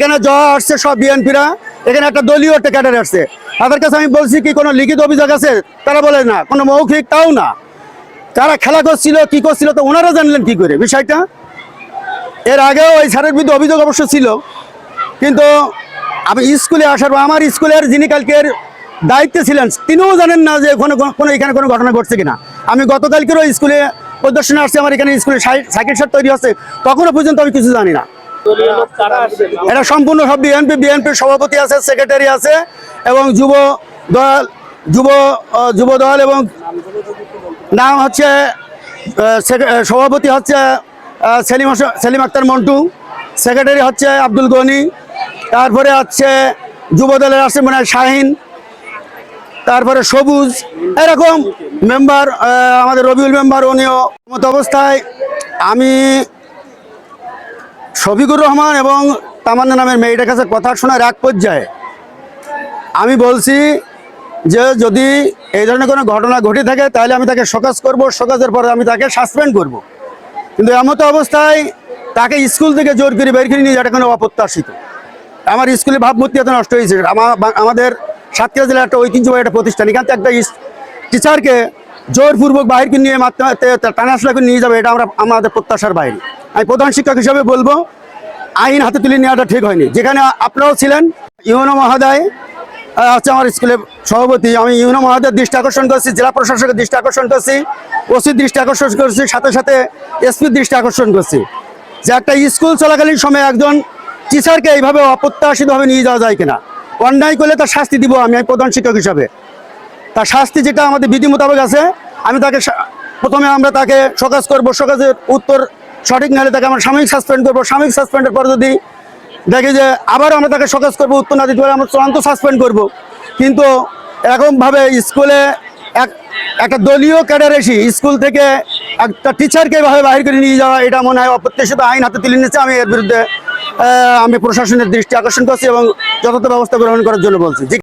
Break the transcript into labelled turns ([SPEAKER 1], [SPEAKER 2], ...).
[SPEAKER 1] এখানে জ আসছে সব বিএনপিরা, এখানে একটা দলীয় একটা ক্যাডার আসছে। তাদের কাছে আমি বলছি কি, কোনো লিখিত অভিযোগ আছে? তারা বলে না, কোনো মৌখিক তাও না। তারা খেলা করছিল, কি করছিল, তো ওনারা জানলেন কি করে বিষয়টা। এর আগেও ওই স্যারের বিরুদ্ধে অভিযোগ অবশ্য ছিল। কিন্তু আমি স্কুলে আসার আমার স্কুলের যিনি কালকের দায়িত্বে ছিলেন, তিনিও জানেন না যে কোনো কোনো এখানে কোনো ঘটনা ঘটছে কিনা। আমি গতকালকেরও স্কুলে পরিদর্শনে আসছে, আমার এখানে স্কুলে সাই- সাইকেল শার্ট তৈরি হচ্ছে, তখনও পর্যন্ত আমি কিছু জানি না। এটা সম্পূর্ণ সব বিএনপি বিএনপির সভাপতি আছে সেক্রেটারি আছে, এবং যুব দল, যুব যুব দল এবং নাম হচ্ছে সভাপতি হচ্ছে সেলিম সেলিম আক্তার মন্টু সেক্রেটারি হচ্ছে আব্দুল গনি, তারপরে হচ্ছে যুব দলের আছে মানে শাহিন, তারপরে সবুজ, এরকম মেম্বার আমাদের রবিউল মেম্বার উনিও মতো অবস্থায়। আমি শফিকুর রহমান এবং তামান্না নামের মেয়েটার কাছে কথা শোনার এক পর্যায়ে আমি বলছি যে যদি এই ধরনের কোনো ঘটনা ঘটে থাকে, তাহলে আমি তাকে সকাজ করব সকাজের পরে আমি তাকে সাসপেন্ড করব। কিন্তু এমতো অবস্থায় তাকে স্কুল থেকে জোর করে বের করে নিয়ে যাওয়াটা কোনো অপ্রত্যাশিত। আমার স্কুলে ভাবমূর্তি এত নষ্ট হয়েছে। আমা- বা- আমাদের সাতক্ষীরা জেলার একটা ঐতিহ্যবাহী একটা প্রতিষ্ঠান, এখান থেকে একটা টিচারকে জোরপূর্বক বাহিরকে নিয়ে মারতে মারতে টানাশলা করে নিয়ে যাবে, এটা আমরা আমাদের প্রত্যাশার বাইরে। আমি প্রধান শিক্ষক হিসাবে বলব আইন হাতে তুলে নেওয়াটা ঠিক হয়নি। যেখানে আপনারাও ছিলেন ইউনো মহোদয় হচ্ছে আমার স্কুলের সভাপতি, আমি ইউনো মহোদয়ের দৃষ্টি আকর্ষণ করছি, জেলা প্রশাসকের দৃষ্টি আকর্ষণ করছি, ওসির দৃষ্টি আকর্ষণ করছি, সাথে সাথে এসপির দৃষ্টি আকর্ষণ করছি। যে একটা স্কুল চলাকালীন সময় একজন টিচারকে এইভাবে অপ্রত্যাশিতভাবে নিয়ে যাওয়া যায় কিনা, অন্যায় করলে তার শাস্তি দিব আমি প্রধান শিক্ষক হিসাবে। তার শাস্তি যেটা আমাদের বিধি মোতাবেক আছে, আমি তাকে প্রথমে আমরা তাকে সকাজ করব, সকাজের উত্তর সঠিক না হলে তাকে আমরা সাময়িক সাসপেন্ড করব। সাময়িক সাসপেন্ডের পর যদি দেখি যে আবার আমরা তাকে সকাজ করব, উত্তর না দিতে পারে, আমরা চূড়ান্ত সাসপেন্ড করব। কিন্তু এরকমভাবে স্কুলে এক একটা দলীয় ক্যাডার এসে স্কুল থেকে একটা টিচারকে এভাবে বাহির করে নিয়ে যাওয়া, এটা মনে হয় অপ্রত্যাশিত আইন হাতে তুলে নিচ্ছে আমি এর বিরুদ্ধে আমি প্রশাসনের দৃষ্টি আকর্ষণ করছি এবং যথাযথ ব্যবস্থা গ্রহণ করার জন্য বলছি।